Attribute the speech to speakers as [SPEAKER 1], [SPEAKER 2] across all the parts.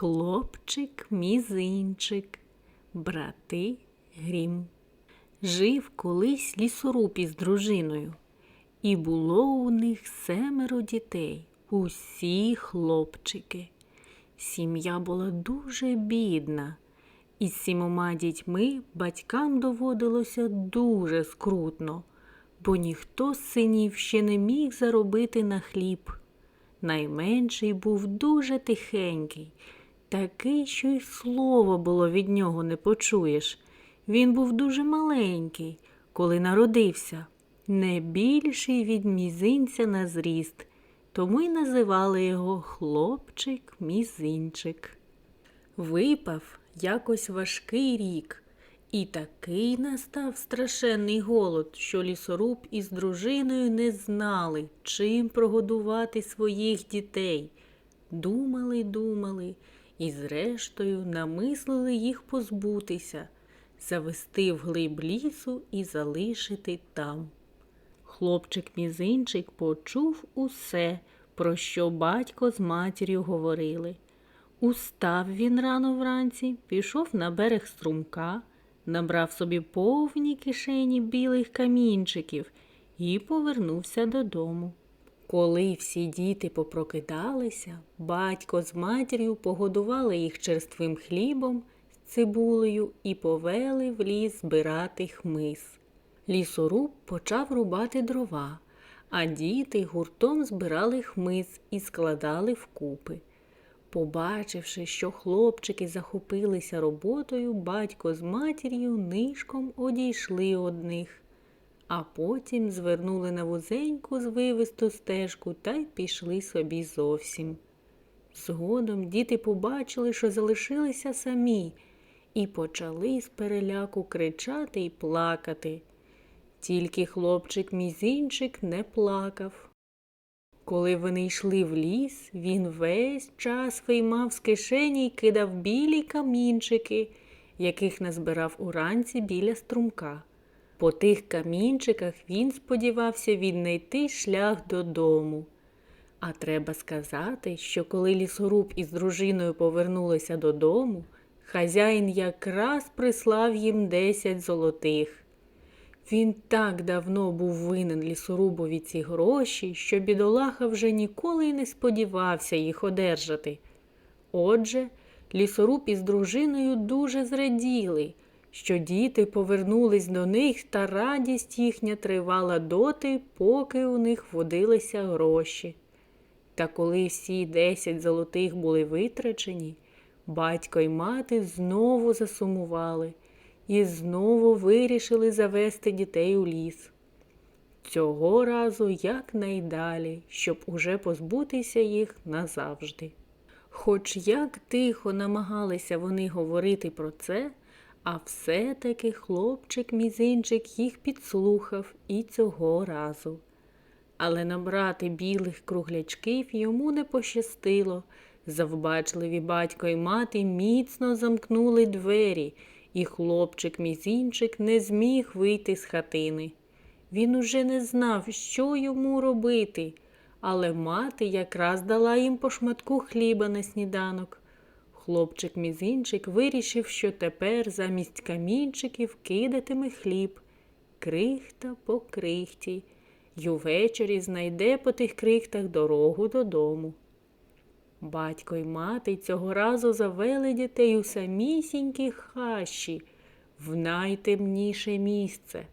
[SPEAKER 1] Хлопчик мізинчик, брати грім. Жив колись лісоруб із дружиною, і було у них семеро дітей, усі хлопчики. Сім'я була дуже бідна, і з сімома дітьми батькам доводилося дуже скрутно, бо ніхто з синів ще не міг заробити на хліб. Найменший був дуже тихенький, такий, що й слова було від нього не почуєш. Він був дуже маленький, коли народився, не більший від мізинця на зріст, тому й називали його хлопчик мізинчик. Випав якось важкий рік, і такий настав страшенний голод, що лісоруб із дружиною не знали, чим прогодувати своїх дітей. Думали, думали, і зрештою намислили їх позбутися, завести вглиб лісу і залишити там. Хлопчик мізинчик почув усе, про що батько з матір'ю говорили. Устав він рано вранці, пішов на берег струмка, набрав собі повні кишені білих камінчиків і повернувся додому. Коли всі діти попрокидалися, батько з матір'ю погодували їх черствим хлібом, з цибулею і повели в ліс збирати хмиз. Лісоруб почав рубати дрова, а діти гуртом збирали хмиз і складали вкупи. Побачивши, що хлопчики захопилися роботою, батько з матір'ю нишком одійшли одних, а потім звернули на вузеньку звивисту стежку та й пішли собі зовсім. Згодом діти побачили, що залишилися самі, і почали з переляку кричати й плакати. Тільки хлопчик мізинчик не плакав. Коли вони йшли в ліс, він весь час виймав з кишені й кидав білі камінчики, яких назбирав уранці біля струмка. По тих камінчиках він сподівався віднайти шлях додому. А треба сказати, що коли лісоруб із дружиною повернулися додому, хазяїн якраз прислав їм десять золотих. Він так давно був винен лісорубові ці гроші, що бідолаха вже ніколи й не сподівався їх одержати. Отже, лісоруб із дружиною дуже зраділи, що діти повернулись до них, та радість їхня тривала доти, поки у них водилися гроші. Та коли всі десять золотих були витрачені, батько й мати знову засумували і знову вирішили завести дітей у ліс. Цього разу якнайдалі, щоб уже позбутися їх назавжди. Хоч як тихо намагалися вони говорити про це, а все-таки хлопчик мізинчик їх підслухав і цього разу. Але набрати білих круглячків йому не пощастило. Завбачливі батько й мати міцно замкнули двері і хлопчик мізінчик не зміг вийти з хатини. Він уже не знав, що йому робити, але мати якраз дала їм по шматку хліба на сніданок. Хлопчик мізинчик вирішив, що тепер замість камінчиків кидатиме хліб, крихта по крихті, й увечері знайде по тих крихтах дорогу додому. Батько й мати цього разу завели дітей у самісінькі хащі, в найтемніше місце,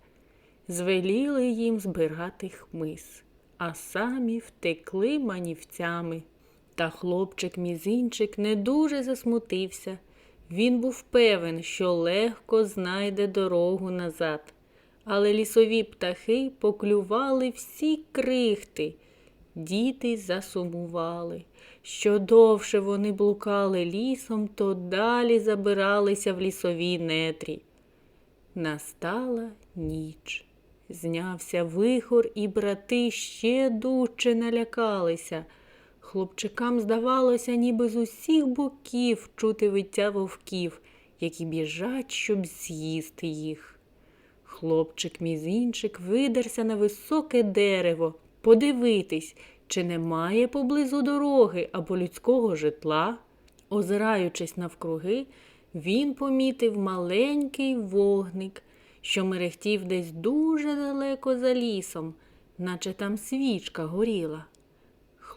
[SPEAKER 1] звеліли їм збирати хмиз, а самі втекли манівцями. Та хлопчик мізинчик не дуже засмутився. Він був певен, що легко знайде дорогу назад. Але лісові птахи поклювали всі крихти. Діти засумували. Що довше вони блукали лісом, то далі забиралися в лісові нетрі. Настала ніч. Знявся вихор, і брати ще дужче налякалися. Хлопчикам здавалося, ніби з усіх боків чути виття вовків, які біжать, щоб з'їсти їх. Хлопчик мізинчик видерся на високе дерево, подивитись, чи немає поблизу дороги або людського житла. Озираючись навкруги, він помітив маленький вогник, що мерехтів десь дуже далеко за лісом, наче там свічка горіла.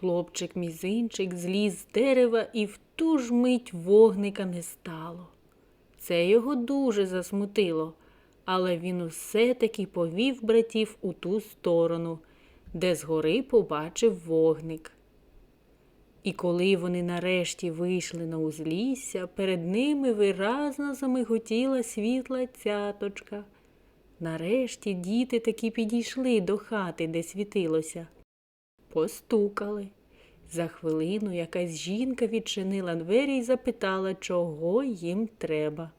[SPEAKER 1] Хлопчик мізинчик зліз з дерева і в ту ж мить вогника не стало. Це його дуже засмутило, але він усе таки повів братів у ту сторону, де згори побачив вогник. І коли вони нарешті вийшли на узлісся, перед ними виразно замиготіла світла цяточка. Нарешті діти таки підійшли до хати, де світилося. Постукали. За хвилину якась жінка відчинила двері і запитала, чого їм треба.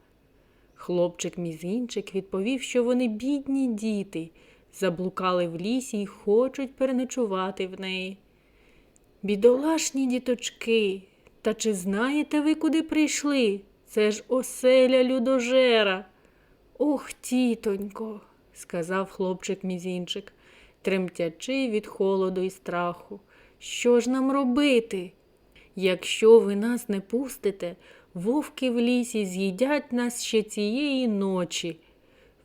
[SPEAKER 1] Хлопчик мізинчик відповів, що вони бідні діти, заблукали в лісі і хочуть переночувати в неї. Бідолашні діточки, та чи знаєте ви, куди прийшли? Це ж оселя людожера. Ох, тітонько, сказав хлопчик мізінчик, тремтячи від холоду і страху. Що ж нам робити? Якщо ви нас не пустите, вовки в лісі з'їдять нас ще цієї ночі.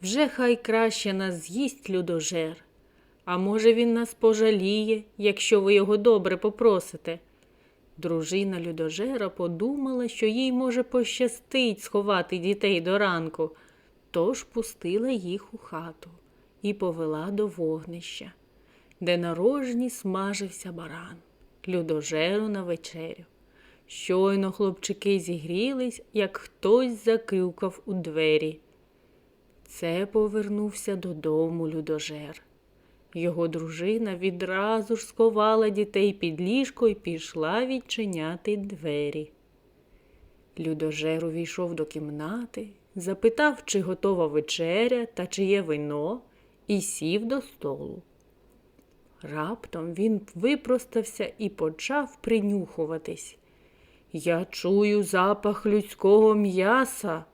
[SPEAKER 1] Вже хай краще нас з'їсть людожер. А може, він нас пожаліє, якщо ви його добре попросите. Дружина людожера подумала, що їй може пощастить сховати дітей до ранку, тож пустила їх у хату і повела до вогнища, де на рожні смажився баран, людожеру на вечерю. Щойно хлопчики зігрілись, як хтось закюкав у двері. Це повернувся додому людожер. Його дружина відразу ж сховала дітей під ліжко і пішла відчиняти двері. Людожер увійшов до кімнати, запитав, чи готова вечеря та чи є вино, і сів до столу. Раптом він випростався і почав принюхуватись. Я чую запах людського м'яса,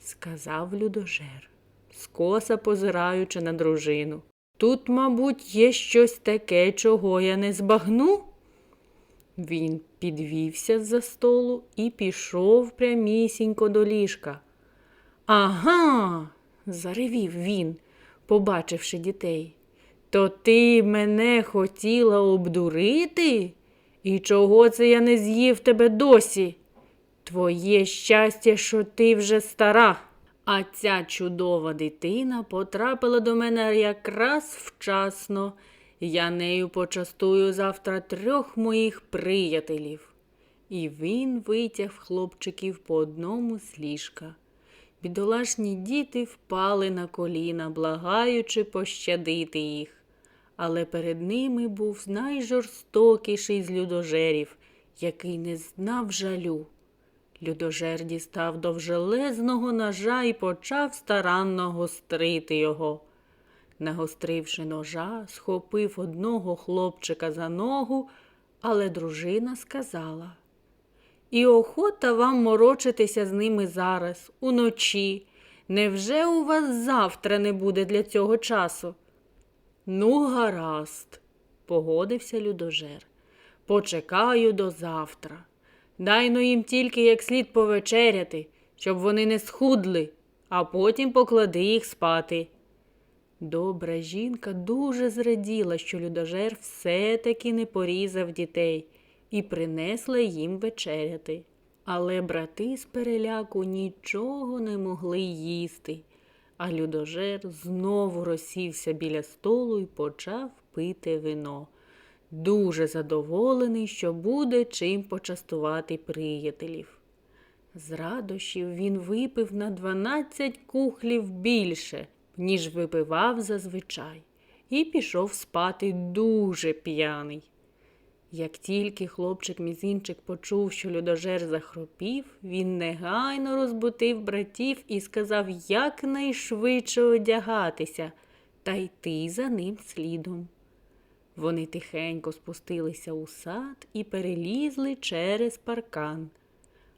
[SPEAKER 1] сказав людожер, скоса позираючи на дружину. Тут, мабуть, є щось таке, чого я не збагну. Він підвівся з-за столу і пішов прямісінько до ліжка. Ага, заревів він, побачивши дітей. То ти мене хотіла обдурити? І чого це я не з'їв тебе досі? Твоє щастя, що ти вже стара. А ця чудова дитина потрапила до мене якраз вчасно. Я нею почастую завтра трьох моїх приятелів. І він витяг хлопчиків по одному з ліжка. Бідолашні діти впали на коліна, благаючи пощадити їх. Але перед ними був найжорстокіший з людожерів, який не знав жалю. Людожер дістав довжелезного ножа і почав старанно гострити його. Нагостривши ножа, схопив одного хлопчика за ногу, але дружина сказала І охота вам морочитися з ними зараз, уночі. Невже у вас завтра не буде для цього часу? Ну, гаразд, погодився людожер. Почекаю до завтра. Дай но їм тільки як слід повечеряти, щоб вони не схудли, а потім поклади їх спати. Добра жінка дуже зраділа, що людожер все-таки не порізав дітей і принесла їм вечеряти. Але брати з переляку нічого не могли їсти, а людожер знову розсівся біля столу і почав пити вино дуже задоволений, що буде чим почастувати приятелів. З радощів він випив на дванадцять кухлів більше, ніж випивав зазвичай, і пішов спати дуже п'яний. Як тільки хлопчик мізинчик почув, що людожер захропів, він негайно розбутив братів і сказав якнайшвидше одягатися та йти за ним слідом. Вони тихенько спустилися у сад і перелізли через паркан.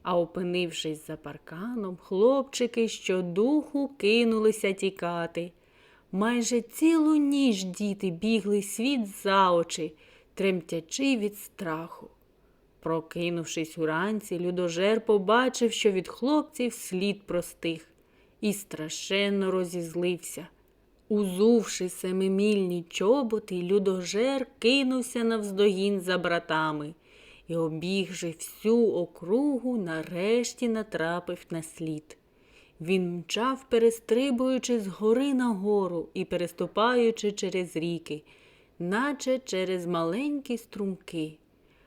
[SPEAKER 1] А опинившись за парканом, хлопчики щодуху кинулися тікати. Майже цілу ніч діти бігли світ за очі, тремтячи від страху. Прокинувшись уранці, людожер побачив, що від хлопців слід простих, і страшенно розізлився. Узувши семимільні чоботи, людожер кинувся навздогін за братами і, обігши всю округу, нарешті натрапив на слід. Він мчав, перестрибуючи з гори на гору і переступаючи через ріки, наче через маленькі струмки.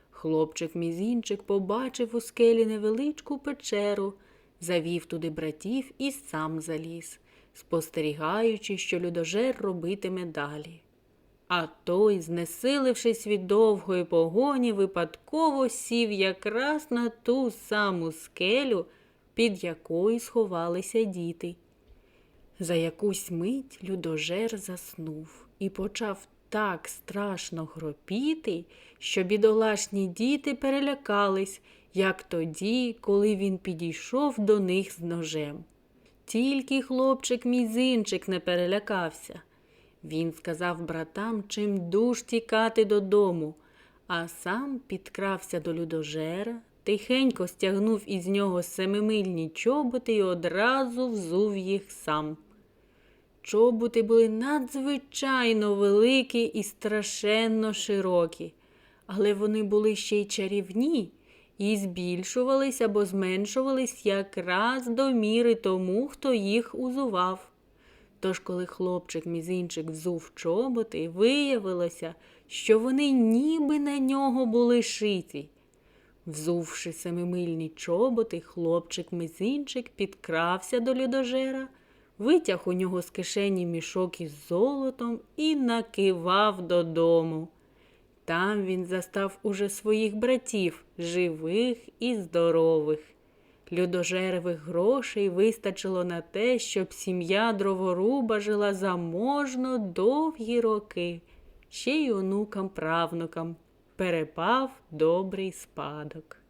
[SPEAKER 1] Хлопчик мізінчик побачив у скелі невеличку печеру, завів туди братів і сам заліз, спостерігаючи, що людожер робитиме далі. А той, знесилившись від довгої погоні, випадково сів якраз на ту саму скелю, під якою сховалися діти. За якусь мить людожер заснув і почав так страшно хропіти, що бідолашні діти перелякались, як тоді, коли він підійшов до них з ножем. Тільки хлопчик мізинчик не перелякався. Він сказав братам, чим дуж тікати додому, а сам підкрався до людожера, тихенько стягнув із нього семимильні чоботи і одразу взув їх сам. Чоботи були надзвичайно великі і страшенно широкі, але вони були ще й чарівні і збільшувались або зменшувались якраз до міри тому, хто їх узував. Тож, коли хлопчик мізинчик взув чоботи, виявилося, що вони ніби на нього були шиті. Взувши семимильні чоботи, хлопчик мізинчик підкрався до людожера, витяг у нього з кишені мішок із золотом і накивав додому. Там він застав уже своїх братів, живих і здорових. Людожеревих грошей вистачило на те, щоб сім'я дроворуба жила заможно довгі роки, ще й онукам правнукам перепав добрий спадок.